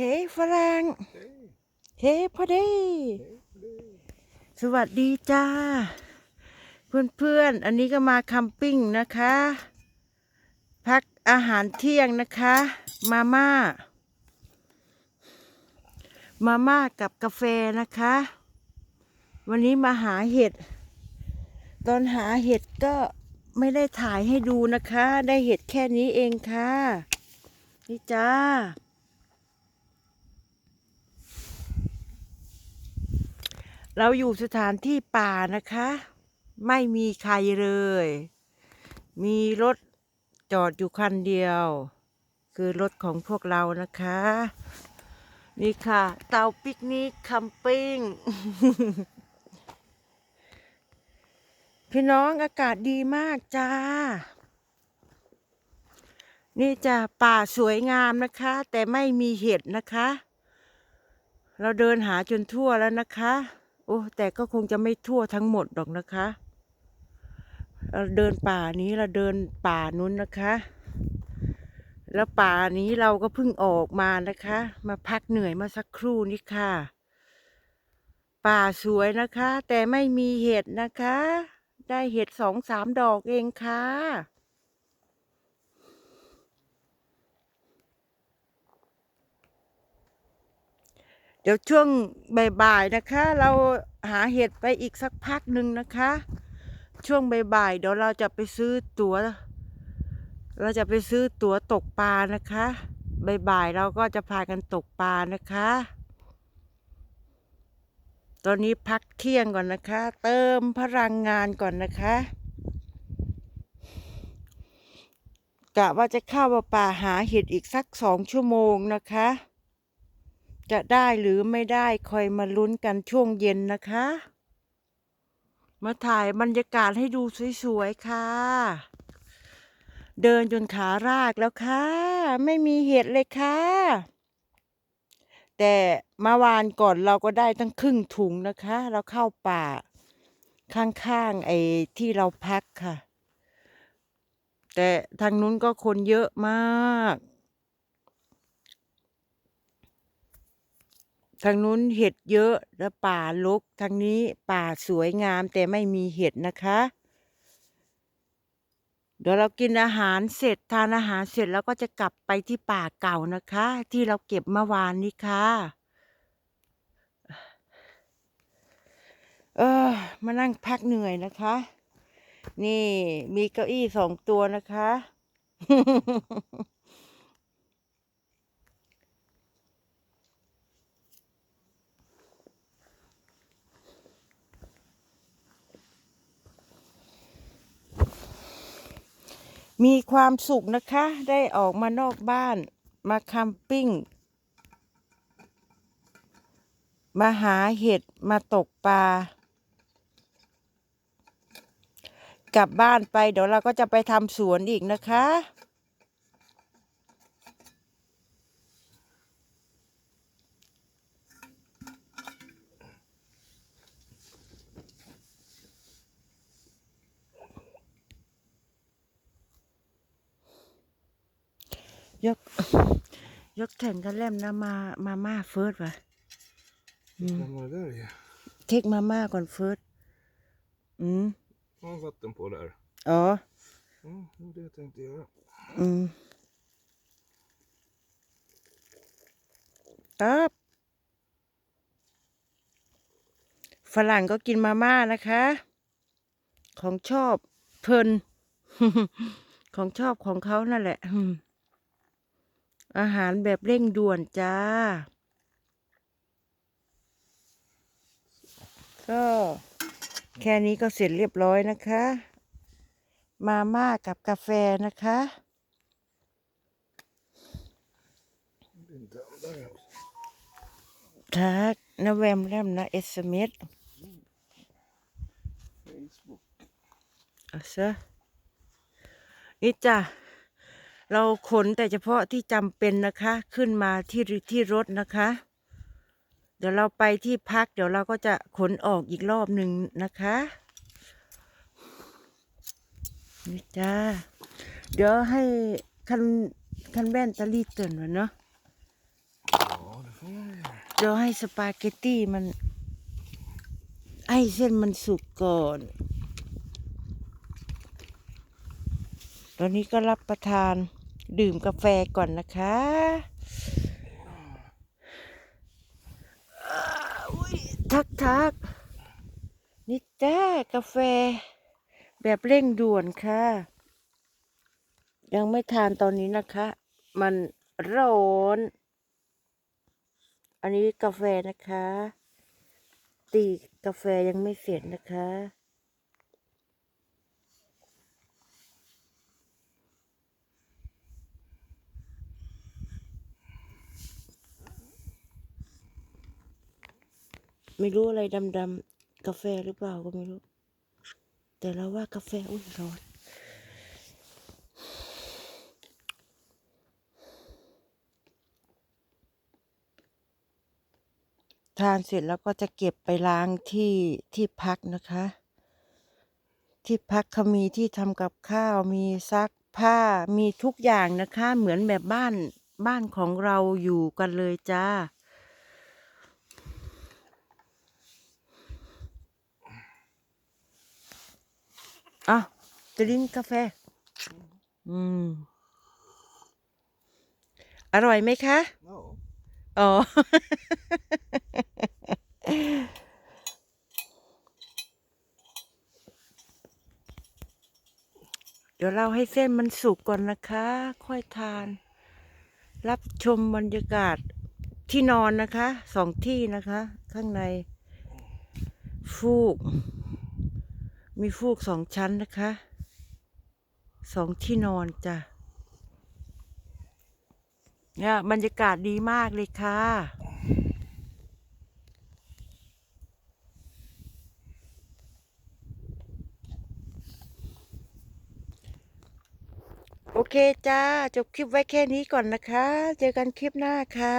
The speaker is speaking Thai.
เฮ้ฝรั่งเฮ้พอดี สวัสดีจ้า เพื่อนๆอันนี้ก็มาคัมปิ้งนะคะ พักอาหารเที่ยงนะคะ มาม่า มาม่ากับกาแฟนะคะ วันนี้มาหาเห็ด ตอนหาเห็ดก็ไม่ได้ถ่ายให้ดูนะคะ ได้เห็ดแค่นี้เองค่ะ นี่จ้า เราอยู่สถานที่ป่านะคะ ไม่มีใครเลย มีรถจอดอยู่คันเดียว คือรถของพวกเรานะคะ นี่ค่ะ เตาปิกนิกคัมปิ้ง พี่น้องอากาศดีมากจ้า นี่จะป่าสวยงามนะคะ แต่ไม่มีเห็ดนะคะ เราเดินหาจนทั่วแล้วนะคะ โอ้ แต่ก็คงจะไม่ทั่วทั้งหมดหรอกนะคะเราเดินป่านี้เราเดินป่านู้นนะคะ แล้วป่านี้เราก็เพิ่งออกมานะคะ มาพักเหนื่อยมาสักครู่นี้ค่ะ ป่าสวยนะคะ แต่ไม่มีเห็ดนะคะ ได้เห็ดสองสามดอกเองค่ะ ดี๋ยวช่วงบ่ายๆนะคะ เราหาเห็ดไปอีกสักพักหนึ่งนะคะ ช่วงบ่ายๆเดี๋ยวเราจะไปซื้อตัว๋ว เราจะไปซื้อตั๋วตกปลานะคะบ่ายๆเราก็จะพากันตกปลานะคะ ตอนนี้พักเที่ยงก่อนนะคะ เติมพลังงานก่อนนะคะกะว่าจะเข้าป่าหาเห็ดอีกสักสองชั่วโมงนะคะ จะได้หรือไม่ได้คอยมาลุ้นกันช่วงเย็นนะคะ มาถ่ายบรรยากาศให้ดูสวยๆค่ะ เดินจนขารากแล้วค่ะ ไม่มีเห็ดเลยค่ะ แต่เมื่อวานก่อนเราก็ได้ตั้งครึ่งถุงนะคะ เราเข้าป่า ข้างๆไอ้ที่เราพักค่ะ แต่ทางนู้นก็คนเยอะมาก ทางนู้นเห็ดเยอะและป่ารกทางนี้ป่าสวยงามแต่ไม่มีเห็ดนะคะ เดี๋ยวเรากินอาหารเสร็จทานอาหารเสร็จแล้วก็จะกลับไปที่ป่าเก่านะคะ ที่เราเก็บเมื่อวานนี้ค่ะเออมานั่งพักเหนื่อยนะคะ นี่มีเก้าอี้สองตัวนะคะ มีความสุขนะคะ ได้ออกมานอกบ้าน มาคัมปิ้ง มาหาเห็ด มาตกปลา กลับบ้านไปเดี๋ยวเราก็จะไปทำสวนอีกนะคะ ยก ยกแข่งกันเล่มนะมามาม่าเฟิร์สวะ Vad var det där ja? เค้กมาม่าก่อนเฟิร์สอืม Ja, vatten på där. อ๋อ Ja, det var det jag tänkte göra. อืมครับฝรั่งก็กินมาม่านะคะ ของชอบเพลิน ของชอบของเขานั่นแหละอืม อาหารแบบเร่งด่วนจ้า ก็แค่นี้ก็เสร็จเรียบร้อยนะคะ มาม่ากับกาแฟนะคะ Din damm där också. ทักนะแวมแรมนะเอสเมส Facebook. เอาซะนี่จ้ะ เราขนแต่เฉพาะที่จำเป็นนะคะ ขึ้นมาที่ที่รถนะคะ เดี๋ยวเราไปที่พัก เดี๋ยวเราก็จะขนออกอีกรอบหนึ่งนะคะนี่จ้าเดี๋ยวให้คันคันแว่นตะลีเตือนวะเนาะเดี๋ยวให้สปาเกตตี้มันให้เส้นมันสุกก่อนตอนนี้ก็รับประทาน ดื่มกาแฟก่อนนะคะอุ้ยทักทักนี่จ้ากาแฟ แบบเร่งด่วนค่ะ ยังไม่ทานตอนนี้นะคะ มันร้อนอันนี้กาแฟนะคะ ตีกาแฟยังไม่เสร็จนะคะ ไม่รู้อะไรดำๆกาแฟหรือเปล่าก็ไม่รู้ แต่เราว่ากาแฟอุ้ยร้อนทานเสร็จแล้วก็จะเก็บไปล้างที่ที่พักนะคะ ที่พักเขามีที่ทำกับข้าวมีซักผ้ามีทุกอย่างนะคะ เหมือนแบบบ้านบ้านของเราอยู่กันเลยจ้า อะจะลิ้นกาแฟ อืม อร่อยไหมคะ No. อ๋อ เดี๋ยวเราให้เส้นมันสุกก่อนนะคะ ค่อยทาน รับชมบรรยากาศที่นอนนะคะ สองที่นะคะ ข้างในฟูก มีฟูกสองชั้นนะคะสองที่นอนจ้ะเนี่ยบรรยากาศดีมากเลยค่ะ โอเคจ้า จบคลิปไว้แค่นี้ก่อนนะคะ เจอกันคลิปหน้าค่ะ